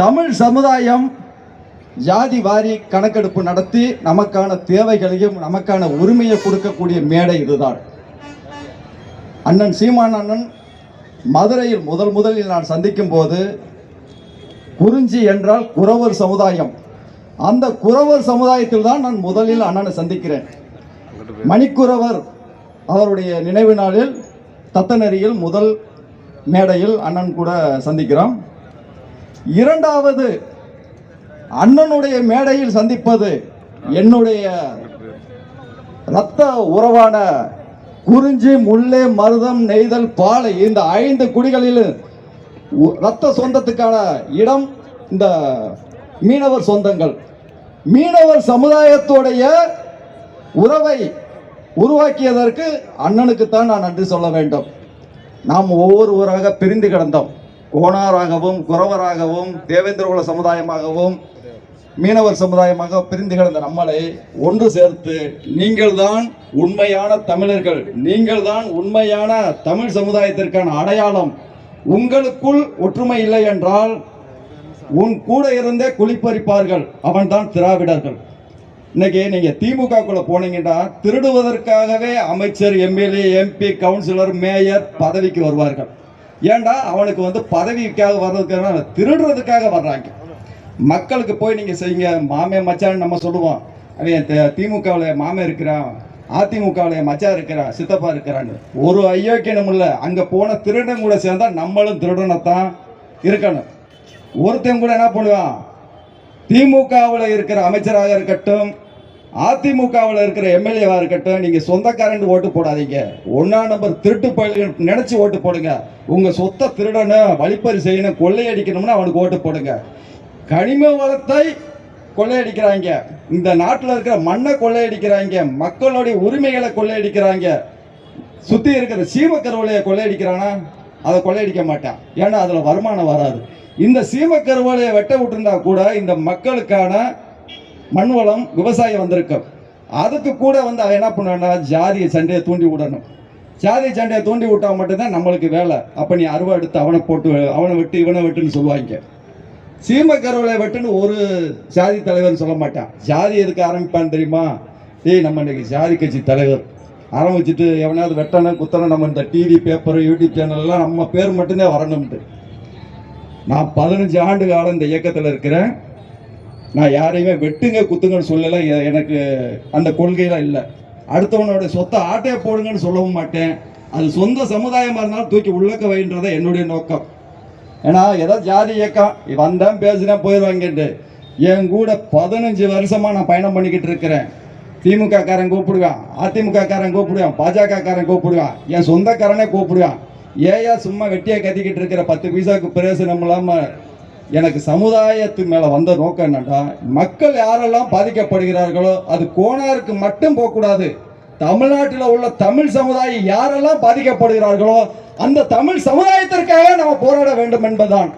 தமிழ் சமுதாயம் ஜாதி வாரி கணக்கெடுப்பு நடத்தி நமக்கான தேவைகளையும் நமக்கான உரிமையை கொடுக்கக்கூடிய மேடை இதுதான். அண்ணன் சீமான் அண்ணன் மதுரையில் முதல் முதலில் நான் சந்திக்கும் போது குறிஞ்சி என்றால் குறவர் சமுதாயம். அந்த குறவர் சமுதாயத்தில் தான் நான் முதலில் அண்ணனை சந்திக்கிறேன். மணிக்குறவர் அவருடைய நினைவு நாளில் தத்தநெறியில் முதல் மேடையில் அண்ணன் கூட சந்திக்கிறோம். இரண்டாவது அண்ணனுடைய மேடையில் சந்திப்பது என்னுடைய இரத்த உறவான குறிஞ்சி முல்லை மருதம் நெய்தல் பாலை இந்த ஐந்து குடிகளில் உ- இரத்த சொந்தத்துக்கான இடம் இந்த மீனவர் சொந்தங்கள். மீனவர் சமுதாயத்துடைய உறவை உருவாக்கியதற்கு அண்ணனுக்குத்தான் நான் நன்றி சொல்ல வேண்டும். நாம் ஒவ்வொருவராக பிரிந்து கிடந்தோம். கோணாராகவும் குறவராகவும் தேவேந்திரகுல சமுதாயமாகவும் மீனவர் சமுதாயமாக பிரிந்து கிடந்த நம்மளை ஒன்று சேர்த்து நீங்கள்தான் உண்மையான தமிழர்கள் நீங்கள்தான் உண்மையான தமிழ் சமுதாயத்திற்கான அடையாளம். உங்களுக்குள் ஒற்றுமை இல்லை என்றால் உன் கூட இருந்தே குளிப்பறிப்பார்கள் அவன்தான் திராவிடர்கள். இன்னைக்கு நீங்க திமுகக்குள்ள போனீங்கன்னா திருடுவதற்காகவே அமைச்சர் எம்எல்ஏ எம்பி கவுன்சிலர் மேயர் பதவிக்கு வருவார்கள். ஏண்டா அவனுக்கு வந்து பதவிக்காக வர்றதுக்காக திருடுறதுக்காக வர்றாங்க. மக்களுக்கு போய் நீங்கள் செய்யுங்க. மாமே மச்சான்னு நம்ம சொல்லுவோம். அவன் திமுகவில் மாமே இருக்கிறான் அதிமுகவில் மச்சா இருக்கிறான் சித்தப்பா இருக்கிறான்னு. ஒரு ஐயோக்கியனும் இல்லை. அங்கே போன திருடன் கூட சேர்ந்தால் நம்மளும் திருடனைத்தான் இருக்கணும். ஒருத்தன் கூட என்ன பண்ணுவான்? திமுகவில் இருக்கிற அமைச்சராக இருக்கட்டும் அதிமுகவில் இருக்கிற எம்எல்ஏவாக இருக்கட்டும் நீங்கள் சொந்தக்காரன் ஓட்டு போடாதீங்க. ஒன்றா நம்பர் திருட்டு பயில்கள் நினச்சி ஓட்டு போடுங்க. உங்கள் சொத்தை திருடணும் வழிப்பறி செய்யணும் கொள்ளையடிக்கணும்னு அவனுக்கு ஓட்டு போடுங்க. கனிம வளத்தை கொள்ளையடிக்கிறாங்க. இந்த நாட்டில் இருக்கிற மண்ணை கொள்ளையடிக்கிறாங்க. மக்களுடைய உரிமைகளை கொள்ளையடிக்கிறாங்க. சுற்றி இருக்கிற சீம கருவலையை கொள்ளையடிக்கிறானா? அதை கொள்ளையடிக்க மாட்டான். ஏன்னா அதில் வருமானம் வராது. இந்த சீமக்கருவலையை வெட்ட விட்டுருந்தா கூட இந்த மக்களுக்கான மண் வளம் விவசாயம் வந்திருக்கும் அதுக்கு கூட வந்து அவன் என்ன பண்ணுவான்னா ஜாதிய சண்டையை தூண்டி விடணும். ஜாதி சண்டையை தூண்டி விட்டா மட்டும்தான் நம்மளுக்கு வேலை. அப்போ நீ அருவா எடுத்து அவனை போட்டு அவனை விட்டு இவனை வெட்டுன்னு சொல்லுவாங்க. சீமை கருவலை வெட்டுன்னு ஒரு ஜாதி தலைவர் சொல்ல மாட்டான். ஜாதி எதுக்கு ஆரம்பிப்பான்னு தெரியுமா? ஏய் நம்ம இன்னைக்கு ஜாதி கட்சி தலைவர். ஆரம்பிச்சுட்டு எவனாவது வெட்டணும் குத்தணும் நம்ம இந்த டிவி பேப்பர் யூடியூப் சேனல்லாம் நம்ம பேர் மட்டும்தான் வரணும்ட்டு. நான் பதினஞ்சு ஆண்டு காலம் இந்த இயக்கத்தில் இருக்கிறேன். நான் யாரையுமே வெட்டுங்க குத்துங்கன்னு சொல்லலை. எனக்கு அந்த கொள்கையெல்லாம் இல்லை. அடுத்தவனோட சொத்தை ஆட்டையை போடுங்கன்னு சொல்லவும் மாட்டேன். அது சொந்த சமுதாயமாக இருந்தாலும் தூக்கி உள்ளக்க வைன்றதை என்னுடைய நோக்கம். ஏன்னா ஏதோ ஜாதி இயக்கம். வந்தேன் பேசுனேன் போயிடுவாங்கன்ட்டு என் கூட பதினஞ்சு வருஷமாக நான் பயணம் பண்ணிக்கிட்டு இருக்கிறேன். திமுக காரன் கூப்பிடுவான். அதிமுக காரன் கூப்பிடுவான். பாஜக காரன் கூப்பிடுவான். என் சொந்தக்காரனே கூப்பிடுவான். ஏயா சும்மா வெட்டியாக கத்திக்கிட்டு இருக்கிற பத்து பைசாவுக்கு பிரயோசனம் இல்லாமல் எனக்கு சமுதாயத்து மேலே வந்த நோக்கம் என்னென்னா மக்கள் யாரெல்லாம் பாதிக்கப்படுகிறார்களோ அது கோணாருக்கு மட்டும் போகக்கூடாது. தமிழ்நாட்டில் உள்ள தமிழ் சமுதாயம் யாரெல்லாம் பாதிக்கப்படுகிறார்களோ அந்த தமிழ் சமுதாயத்திற்காக நம்ம போராட வேண்டும் என்பதுதான்.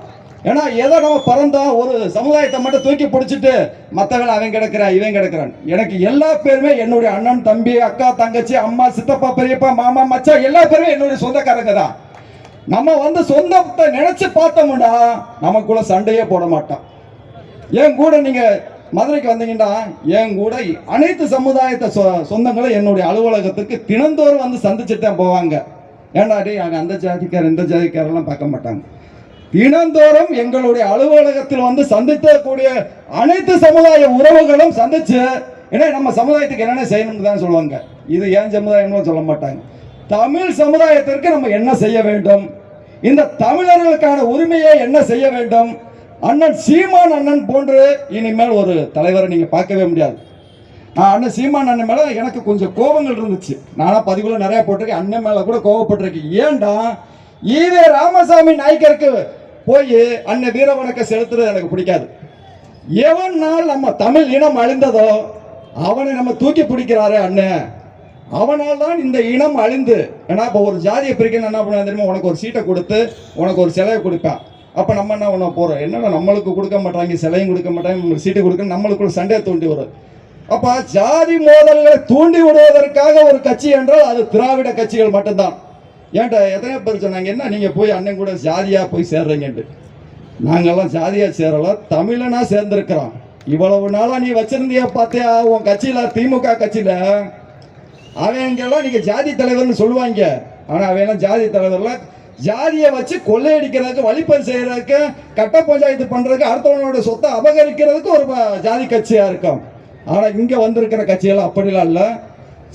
ஏன்னா ஏதோ நம்ம பிறந்தோம் ஒரு சமுதாயத்தை மட்டும் தூக்கி பிடிச்சிட்டு மற்றவன் அவன் கிடக்கிறான் இவன் கிடக்கிறான். எனக்கு எல்லா பேருமே என்னுடைய அண்ணன் தம்பி அக்கா தங்கச்சி அம்மா சித்தப்பா பெரியப்பா மாமா மச்சான் எல்லா பேருமே என்னுடைய சொந்தக்காரங்க தான். நம்ம வந்து சொந்தத்தை நினைச்சு பார்த்தோம்னா நமக்குள்ள சண்டையே போட மாட்டோம் என் கூட நீங்க மதுரைக்கு வந்தீங்கன்னா என் கூட அனைத்து சமுதாயத்தை சொ- சொந்தங்களும் என்னுடைய அலுவலகத்துக்கு தினந்தோறும் வந்து சந்திச்சுட்டு தான் போவாங்க. ஏன்டா டேய் அந்த ஜாதிக்கார் இந்த ஜாதிக்காரெல்லாம் பார்க்க மாட்டாங்க. தினந்தோறும் எங்களுடைய அலுவலகத்தில் வந்து சந்திக்கக்கூடிய அனைத்து சமுதாய உறவுகளும் சந்திச்சு ஏன்னா நம்ம சமுதாயத்துக்கு என்னென்ன செய்யணும்னு தான் சொல்லுவாங்க. இது ஏன் சமுதாயம்னு சொல்ல மாட்டாங்க. தமிழ் சமுதாயத்திற்கு நம்ம என்ன செய்ய வேண்டும்? இந்த தமிழர்களுக்கான உரிமையை என்ன செய்ய வேண்டும்? அண்ணன் சீமான் அண்ணன் போன்று இனிமேல் ஒரு தலைவரை நீங்கள் பார்க்கவே முடியாது. நான் அண்ணன் சீமான் அண்ணன் மேலே எனக்கு கொஞ்சம் கோபங்கள் இருந்துச்சு. நானாக பதிவுல நிறையா போட்டிருக்கேன். அண்ணன் மேலே கூட கோவப்பட்டிருக்கேன் ஏண்டா ஈவே ராமசாமி நாய்க்கருக்கு போய் அண்ணன் வீர வணக்கம் செலுத்துறது எனக்கு பிடிக்காது. எவன் நாள் நம்ம தமிழ் இனம் அழிந்ததோ அவனை நம்ம தூக்கி பிடிக்கிறாரே அண்ணன் அவனால் தான் இந்த இனம் அழிந்து ஏன்னா இப்போ ஒரு ஜாதியை பிரிக்கணும் என்ன பண்ண தெரியுமா? உனக்கு ஒரு சீட்டை கொடுத்து உனக்கு ஒரு சிலையை கொடுப்பேன். அப்போ நம்ம என்ன பண்ண போகிறோம் என்னடா நம்மளுக்கு கொடுக்க மாட்டாங்க சிலையும் கொடுக்க மாட்டாங்க நம்மளுக்கு சீட்டு கொடுக்க நம்மளுக்குள்ள சண்டையை தூண்டி வரும். அப்போ ஜாதி மோதல்களை தூண்டி விடுவதற்காக ஒரு கட்சி என்றால் அது திராவிட கட்சிகள் மட்டும்தான். ஏன்டா எத்தனை பேர் சொன்னாங்க என்ன நீங்கள் போய் அண்ணன் கூட ஜாதியாக போய் சேர்றீங்கன்ட்டு. நாங்கள்லாம் ஜாதியாக சேரல தமிழனாக சேர்ந்துருக்கிறோம். இவ்வளவு நாளாக நீ வச்சிருந்தியா பார்த்தியா உன் கட்சியில் திமுக கட்சியில் அவங்கெல்லாம் நீங்க ஜாதி தலைவர்னு சொல்லுவாங்க. ஆனா அவன் ஜாதி தலைவர்ல. ஜாதியை வச்சு கொள்ளையடிக்கிறதுக்கு வழிப்பறி செய்யறதுக்கு கட்ட பஞ்சாயத்து பண்றதுக்கு அடுத்தவனோட சொத்தை அபகரிக்கிறதுக்கு ஒரு ப- ஜாதி கட்சியா இருக்கும் ஆனா இங்க வந்திருக்கிற கட்சிகள் அப்படிலாம் இல்லை.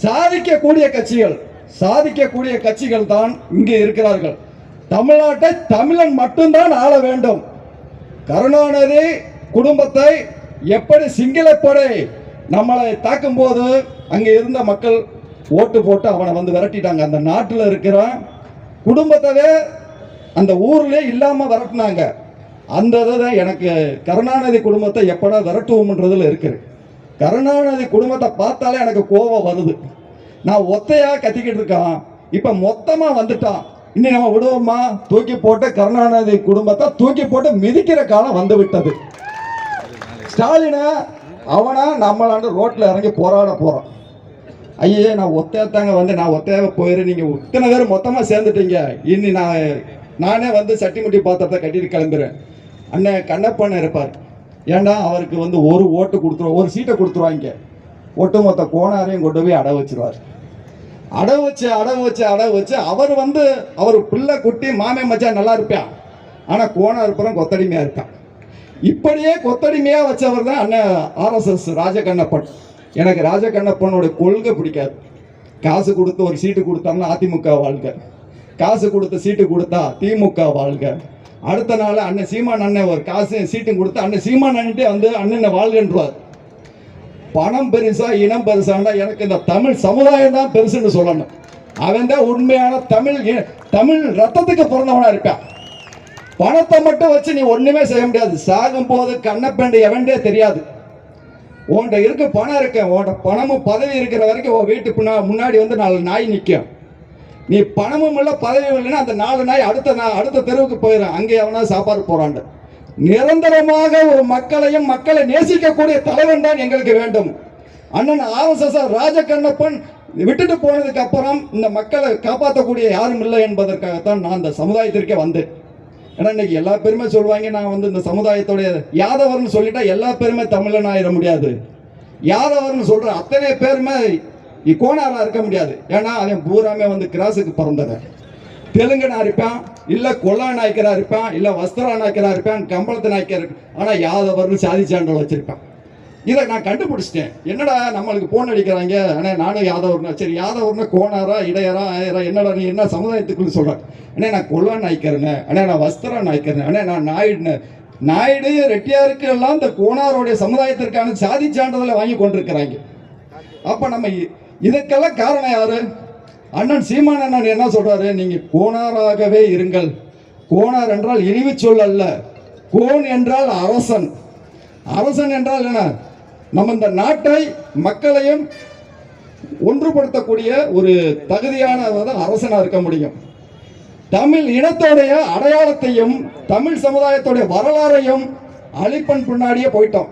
சாதிக்கக்கூடிய கட்சிகள் சாதிக்கக்கூடிய கட்சிகள் தான் இங்கே இருக்கிறார்கள். தமிழ்நாட்டை தமிழன் மட்டும்தான் ஆள வேண்டும். கருணாநிதி குடும்பத்தை எப்படி சிங்களப்படை நம்மளை தாக்கும் போது அங்கே இருந்த மக்கள் ஓட்டு போட்டு அவனை வந்து விரட்டிட்டாங்க. அந்த நாட்டில் இருக்கிற குடும்பத்தவே அந்த ஊர்லேயே இல்லாமல் விரட்டினாங்க. அந்த இதை எனக்கு கருணாநிதி குடும்பத்தை எப்படா விரட்டுவோம்ன்றதுல இருக்குது. கருணாநிதி குடும்பத்தை பார்த்தாலே எனக்கு கோவம் வருது. நான் ஒத்தையாக கத்திக்கிட்டு இருக்கான். இப்போ மொத்தமாக வந்துட்டான். இன்னி நம்ம விடுவோமா தூக்கி போட்டு கருணாநிதி குடும்பத்தை தூக்கி போட்டு மிதிக்கிற காலம் வந்து விட்டது. ஸ்டாலினை அவனை நம்மளாண்டு ரோட்டில் இறங்கி போராட போகிறான் ஐயே நான் ஒத்தையாத்தாங்க வந்து நான் ஒத்தையாக போயிடுறேன் நீங்கள் இத்தனை பேர் மொத்தமாக சேர்ந்துட்டீங்க. இனி நான் நானே வந்து சட்டிமுட்டி பாத்திரத்தை கட்டிட்டு கிளம்புறேன். அண்ணன் கண்ணப்பண்ண இருப்பார். ஏன்னா அவருக்கு வந்து ஒரு ஓட்டு கொடுத்துருவோம் ஒரு சீட்டை கொடுத்துருவாங்க. ஒட்டுமொத்த கோணாரையும் கொண்டு போய் அட வச்சிருவார். அடவு வச்சு அடை வச்சு அடை வச்சு அவர் வந்து அவர் பிள்ளை குட்டி மாமே மச்சான் நல்லா இருப்பான். ஆனால் கோணார் புறம் கொத்தடிமையாக இருப்பான் இப்படியே கொத்தடிமையாக வச்சவர் தான் அண்ணன் ஆர்எஸ்எஸ் ராஜகண்ணப்பன். எனக்கு ராஜகண்ணப்பனோட கொள்கை பிடிக்காது. காசு கொடுத்து ஒரு சீட்டு கொடுத்தாங்கன்னா அதிமுக வாழ்க. காசு கொடுத்து சீட்டு கொடுத்தா திமுக வாழ்க. அடுத்த நாள் அண்ணன் சீமான் அண்ணன் ஒரு காசு சீட்டும் கொடுத்து அண்ணன் சீமான் அண்ணன்ட்டே வந்து அண்ணனை வாழ்கன்றார் பணம் பெருசா இனம் பெருசாண்டா எனக்கு இந்த தமிழ் சமுதாயம் தான் பெருசுன்னு சொல்லணும். அவன் தான் உண்மையான தமிழ் தமிழ் ரத்தத்துக்கு பிறந்தவனா இருப்பான். பணத்தை மட்டும் வச்சு நீ ஒண்ணுமே செய்ய முடியாது. சாகும் போது கண்ணப்பேண்டு எவன்டே தெரியாது. உன்கிட்ட இருக்க பணம் இருக்க. உன்கிட்ட பணமும் பதவி இருக்கிற வரைக்கும் உன் வீட்டு பின்னா முன்னாடி வந்து நாலு நாய் நிற்கும் நீ பணமும் இல்லை பதவியும் இல்லைன்னா அந்த நாலு நாய் அடுத்த நான் அடுத்த தெருவுக்கு போயிடும் அங்கே அவனா சாப்பாடு போறாண்டு நிரந்தரமாக ஒரு மக்களையும் மக்களை நேசிக்கக்கூடிய தலைவன் தான் எங்களுக்கு வேண்டும். அண்ணன் ஆர்எஸ்எஸ் ராஜகண்ணப்பன் விட்டுட்டு போனதுக்கு அப்புறம் இந்த மக்களை காப்பாற்றக்கூடிய யாரும் இல்லை என்பதற்காகத்தான் நான் அந்த சமுதாயத்திற்கே வந்தேன். ஏன்னா இன்னைக்கு எல்லா பேருமே சொல்லுவாங்க நான் வந்து இந்த சமுதாயத்தோடைய யாதவர்னு சொல்லிட்டா எல்லா பேருமே தமிழன் ஆயிட முடியாது. யாதவர்னு சொல்ற அத்தனை பேருமே இ- கோணாரா இருக்க முடியாது. ஏன்னா அவன் பூராமே வந்து கிராஸுக்கு பிறந்தவன். தெலுங்கனா இருப்பான் இல்ல கொல்லா நாய்க்கரா இருப்பான் இல்ல வஸ்திரா நாய்க்கரா இருப்பான் கம்பளத்து நாய்க்கர் ஆனா யாதவர்னு சாதி சான்றல் வச்சிருப்பான். இதை நான் கண்டுபிடிச்சிட்டேன். என்னடா நம்மளுக்கு போன் அடிக்கிறாங்க? அண்ணே நானும் யாதவர்னா சரி யாதவர்னா கோணாரா இடையரா ஆயரா என்னடா நீ என்ன சமுதாயத்துக்குள்ள சொல்கிறேன் அண்ணே நான் கொல்லா நாய்க்கிறேங்க அண்ணே நான் வஸ்திரா நாய்க்கிறேன் அண்ணே நான் நாயுடுன்னு. நாயுடு ரெட்டியாருக்கு எல்லாம் இந்த கோணாருடைய சமுதாயத்திற்கான சாதி சான்றிதழை வாங்கி கொண்டிருக்கிறாங்க. அப்போ நம்ம இ- இதுக்கெல்லாம் காரணம் யாரு? அண்ணன் சீமான் அண்ணன் என்ன சொல்றாரு? நீங்க கோணாராகவே இருங்கள். கோணார் என்றால் இழிவு சொல் அல்ல. கோன் என்றால் அரசன். அரசன் என்றால் என்ன? நம்ம இந்த நாட்டை மக்களையும் ஒன்றுபடுத்தக்கூடிய ஒரு தகுதியானவர் அரசனா இருக்க முடியும். தமிழ் இனத்தோடைய அடையாளத்தையும் தமிழ் சமுதாயத்தோடைய வரலாறையும் அழிப்பன் பின்னாடியே போயிட்டோம்.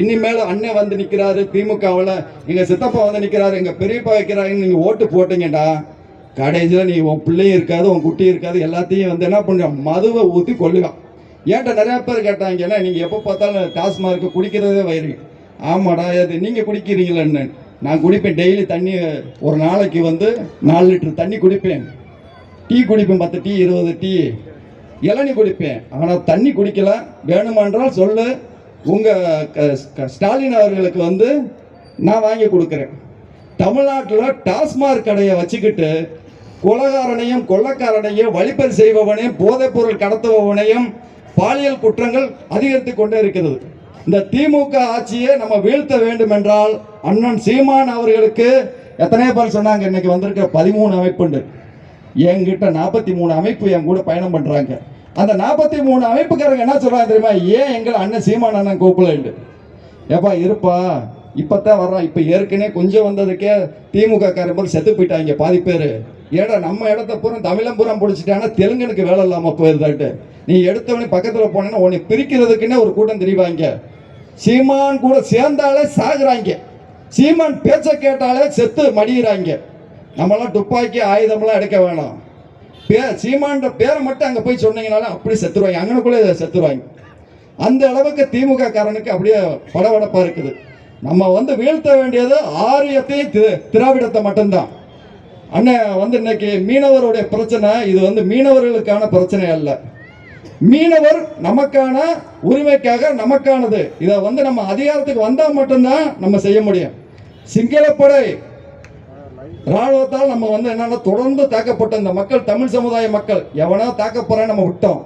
இனிமேல் அண்ணன் வந்து நிக்கிறாரு திமுகவில் எங்க சித்தப்பா வந்து நிக்கிறாரு எங்க பெரியப்பா வைக்கிறாங்க நீங்க ஓட்டு போட்டீங்கடா. கடைசியில் நீ உன் பிள்ளையும் இருக்காது உன் குட்டி இருக்காது எல்லாத்தையும் வந்து என்ன பண்ணுற மதுவை ஊற்றி கொள்ளுவான் ஏன்ட்ட நிறைய பேர் கேட்டாங்க ஏன்னா எப்போ பார்த்தாலும் டாஸ்மார்க்கு குடிக்கிறதே வயிறு. ஆமாடா அது நீங்கள் குடிக்கிறீங்களேன்னு நான் குடிப்பேன். டெய்லி தண்ணி ஒரு நாளைக்கு வந்து நாலு லிட்டர் தண்ணி குடிப்பேன். டீ குடிப்பேன் பத்து டீ இருபது டீ. இளநி குடிப்பேன். ஆனால் தண்ணி குடிக்கல. வேணுமென்றால் சொல்லு. உங்கள் ஸ்டாலின் அவர்களுக்கு வந்து நான் வாங்கி கொடுக்குறேன். தமிழ்நாட்டில் டாஸ்மாக் கடையை வச்சுக்கிட்டு கொலகாரனையும் கொள்ளக்காரனையும் வழிப்பறி செய்பவனையும் போதைப்பொருள் கடத்துபவனையும் பாலியல் குற்றங்கள் அதிகரித்து கொண்டே இருக்கிறது. இந்த திமுக ஆட்சியை நம்ம வீழ்த்த வேண்டும் என்றால் அண்ணன் சீமான் அவர்களுக்கு எத்தனை பேர் சொன்னாங்க இன்னைக்கு வந்திருக்கிற பதிமூணு அமைப்புண்டு. என்கிட்ட நாற்பத்தி மூணு அமைப்பு என் கூட பயணம் பண்றாங்க. அந்த நாற்பத்தி மூணு அமைப்புக்காரங்க என்ன சொல்றாங்க தெரியுமா? ஏன் எங்கள் அண்ணன் சீமான் அண்ணன் கூப்பிடலண்டு ஏப்பா இருப்பா. இப்பதான் வர்றான் இப்ப ஏற்கனவே கொஞ்சம் வந்ததுக்கே திமுக காரம்பர் செத்து போயிட்டாங்க பாதி பேர். ஏடா நம்ம இடத்த பூரம் தமிழம்புரம் பிடிச்சிட்டானா? தெலுங்கனுக்கு வேலை இல்லாம போயிருந்தாட்டு நீ எடுத்தவனே பக்கத்துல போனேன்னா உன்னை பிரிக்கிறதுக்குன்னே ஒரு கூட்டம் தெரிவாங்க. சீமான் கூட சேர்ந்தாலே சாகுறாங்க. சீமான் பேச்ச கேட்டாலே செத்து மடியிறாங்க. நம்மளாம் துப்பாக்கி ஆயுதம்லாம் எடுக்க வேணாம். பே சீமான்ற பேரை மட்டும் அங்கே போய் சொன்னீங்கனாலும் அப்படி செத்துருவாங்க. அங்கனக்குள்ளே செத்துருவாங்க. அந்த அளவுக்கு திமுக காரனுக்கு அப்படியே படபடப்பா இருக்குது. நம்ம வந்து வீழ்த்த வேண்டியது ஆரியத்தையும் தி- திராவிடத்தை மட்டும்தான். அண்ணன் வந்து இன்னைக்கு மீனவருடைய பிரச்சனை இது வந்து மீனவர்களுக்கான பிரச்சனை அல்ல. மீனவர் நமக்கான உரிமைக்காக நமக்கானது. இதை வந்து நம்ம அதிகாரத்துக்கு வந்தால் மட்டும்தான் நம்ம செய்ய முடியும். சிங்களப்படை ராணுவத்தால் நம்ம வந்து என்னன்னா தொடர்ந்து தாக்கப்பட்ட இந்த மக்கள் தமிழ் சமுதாய மக்கள் எவனோ தாக்க போறேன் நம்ம விட்டோம்.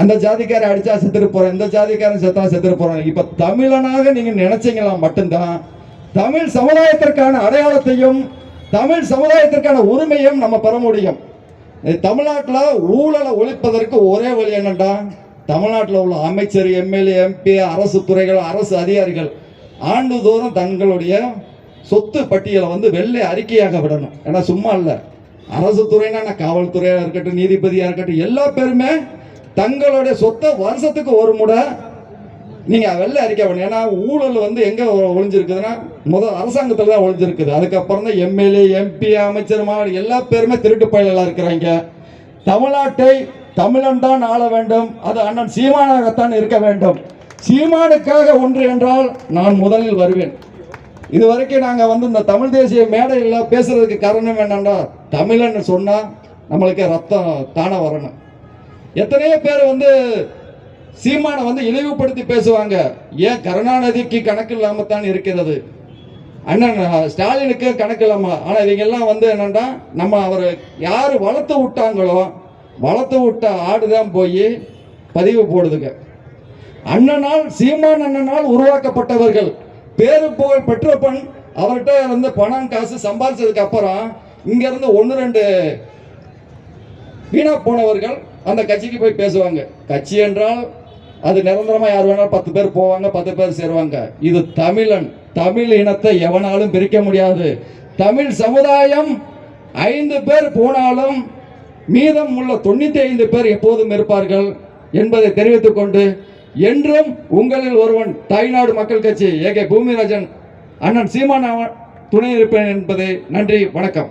அந்த ஜாதிக்காரன் அடிச்சா செத்துட்டு போறேன் இந்த ஜாதிக்காரன் செத்தா செத்துட்டு போறேன். இப்ப தமிழனாக நீங்க நினைச்சீங்களா மட்டும்தான்? தமிழ் சமுதாயத்திற்கான அடையாளத்தையும் தமிழ் சமுதாயத்திற்கான உரிமையும் நம்ம பெற முடியும். தமிழ்நாட்டில் ஊழலை ஒழிப்பதற்கு ஒரே வழி என்னண்டா? தமிழ்நாட்டில் உள்ள அமைச்சர் எம்எல்ஏ எம்பி அரசு துறைகள் அரசு அதிகாரிகள் ஆண்டுதோறும் தங்களுடைய சொத்து பட்டியலை வந்து வெள்ளை அறிக்கையாக விடணும். ஏன்னா சும்மா இல்லை. அரசு துறைனா காவல்துறையாக இருக்கட்டும் நீதிபதியாக இருக்கட்டும் எல்லா பேருமே தங்களுடைய சொத்தை வருஷத்துக்கு ஒரு முறை நீங்க வெளில அறிக்கை பண்ணு ஏன்னா ஊழல் வந்து எங்க ஒழிஞ்சிருக்குதுன்னா முதல் அரசாங்கத்துல தான் ஒளிஞ்சிருக்குது அதுக்கப்புறம் தான் எம்எல்ஏ எம்பி அமைச்சர் மாவட்ட எல்லா பேருமே திருட்டு பயலெல்லாம் இருக்கிறாங்க. தமிழ்நாட்டை தமிழன் தான் ஆள வேண்டும். அது அண்ணன் சீமானாகத்தான் இருக்க வேண்டும். சீமானுக்காக ஒன்று என்றால் நான் முதலில் வருவேன். இது வரைக்கும் நாங்கள் வந்து இந்த தமிழ் தேசிய மேடையில் பேசுறதுக்கு காரணம் என்னன்னா தமிழன்னு சொன்னால் நம்மளுக்கு ரத்தம் தானே வரணும். எத்தனையோ பேர் வந்து சீமானை வந்து இழிவுபடுத்தி பேசுவாங்க. ஏன் கருணாநிதிக்கு கணக்கு இல்லாம தான் இருக்கிறது? அண்ணன் ஸ்டாலினுக்கு கணக்கு இல்லாம. ஆனா இவங்க எல்லாம் வந்து என்னன்னா நம்ம அவர் யார் வளர்த்து விட்டாங்களோ வளர்த்து விட்ட ஆடுதான் போய் பதிவு போடுதுங்க. அண்ணனால் சீமான் அண்ணனால் உருவாக்கப்பட்டவர்கள். பேரு புகழ் பெற்ற பெண் அவர்கிட்ட இருந்து பணம் காசு சம்பாதிச்சதுக்கு அப்புறம் இங்க இருந்து ஒன்று ரெண்டு வீணா போனவர்கள் அந்த கட்சிக்கு போய் பேசுவாங்க. கட்சி என்றால் அது நிரந்தரமா யார் வேணாலும் பத்து பேர் போவாங்க பத்து பேர் சேருவாங்க. இது தமிழன். தமிழ் இனத்தை எவனாலும் பிரிக்க முடியாது. தமிழ் சமுதாயம் ஐந்து பேர் போனாலும் மீதம் உள்ள தொண்ணூத்தி ஐந்து பேர் எப்போதும் இருப்பார்கள் என்பதை தெரிவித்துக் கொண்டு என்றும் உங்களில் ஒருவன் தாய்நாடு மக்கள் கட்சி ஏகே பூமிராஜன் அண்ணன் சீமான் அவன் துணை இருப்பேன் என்பது நன்றி வணக்கம்.